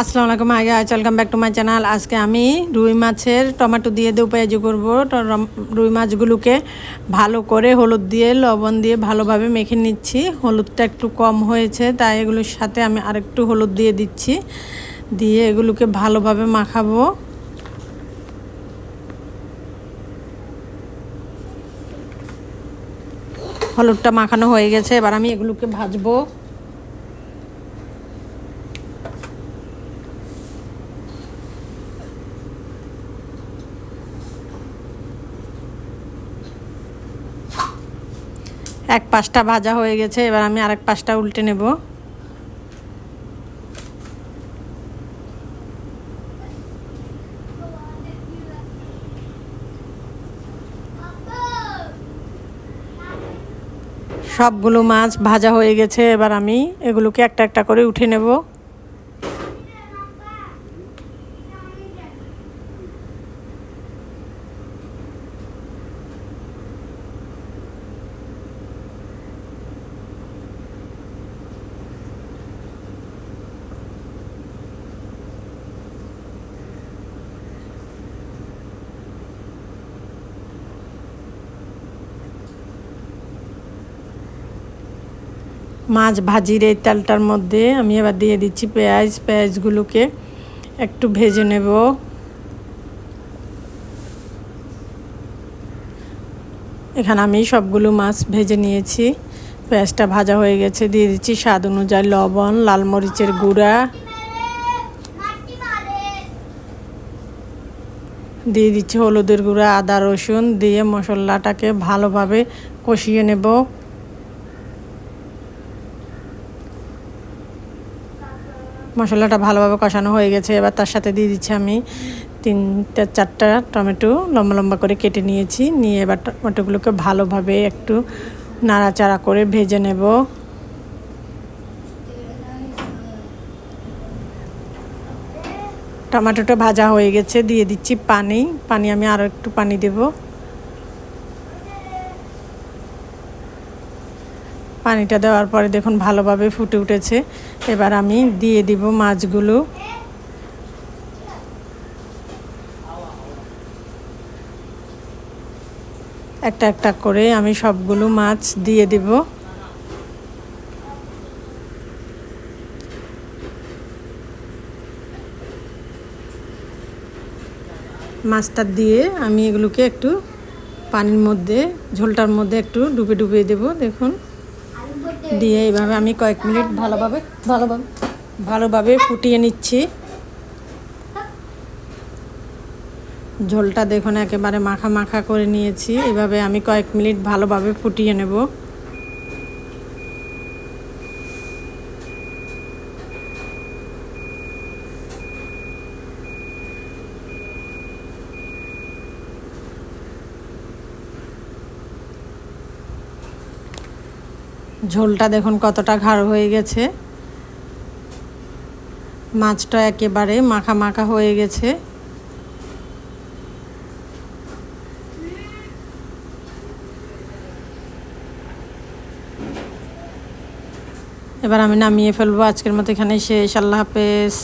আসসালামু আলাইকুম আগে welcome back to my channel আজকে আমি রুই মাছের টমেটো দিয়ে দিয়ে পেঁয়াজি করব। তো রুই মাছগুলোকে ভালো করে হলুদ দিয়ে, লবণ দিয়ে ভালোভাবে মেখে নিচ্ছি। হলুদটা একটু কম হয়েছে, তাই এগুলোর সাথে আমি আরেকটু হলুদ দিয়ে দিচ্ছি। দিয়ে এগুলোকে ভালোভাবে মাখাবো। হলুদটা মাখানো হয়ে গেছে, এবার আমি এগুলোকে ভাজবো। এক পাশটা ভাজা হয়ে গেছে, এবার আমি আরেক পাশটা উল্টে নেব। সবগুলো মাছ ভাজা হয়ে গেছে, এবার আমি এগুলোকে একটা একটা করে উঠে নেব। মাছ ভাজির এই তেলটার মধ্যে আমি এবার দিয়ে দিচ্ছি পেঁয়াজ। পেঁয়াজগুলোকে একটু ভেজে নেব। এখানে আমি সবগুলো মাছ ভেজে নিয়েছি। পেঁয়াজটা ভাজা হয়ে গেছে। দিয়ে দিচ্ছি স্বাদ অনুযায়ী লবণ, লাল মরিচের গুঁড়া। দিয়ে দিচ্ছি হলুদের গুঁড়া, আদা, রসুন। দিয়ে মশলাটাকে ভালোভাবে কষিয়ে নেব। মশলাটা ভালোভাবে কষানো হয়ে গেছে। এবার তার সাথে দিয়ে দিচ্ছি আমি তিনটা, চারটা টমেটো লম্বা লম্বা করে কেটে নিয়েছি। নিয়ে এবার টমেটোগুলোকে ভালোভাবে একটু নাড়াচাড়া করে ভেজে নেব। টমেটোটা ভাজা হয়ে গেছে। দিয়ে দিচ্ছি পানি। পানি আমি আরও একটু পানি দেব। পানিটা দেওয়ার পরে দেখুন ভালোভাবে ফুটে উঠেছে। এবার আমি দিয়ে দিব মাছগুলো। একটা একটা করে আমি সবগুলো মাছ দিয়ে দেব। মাছটা দিয়ে আমি এগুলোকে একটু পানির মধ্যে, ঝোলটার মধ্যে একটু ডুবে ডুবিয়ে দেবো, দেখুন। দিয়ে এইভাবে আমি কয়েক মিনিট ভালোভাবে ভালোভাবে ভালোভাবে ফুটিয়ে নিচ্ছি। ঝোলটা দেখুন একেবারে মাখা মাখা করে নিয়েছি। এভাবে আমি কয়েক মিনিট ভালোভাবে ফুটিয়ে নেব। ঝোলটা দেখুন কতটা ঘাড় হয়ে গেছে। মাছটা একেবারে মাখা মাখা হয়ে গেছে। এবার আমি নামিয়ে ফেলব। আজকের মতো এখানে শেষ। আল্লাহ হাফেজ।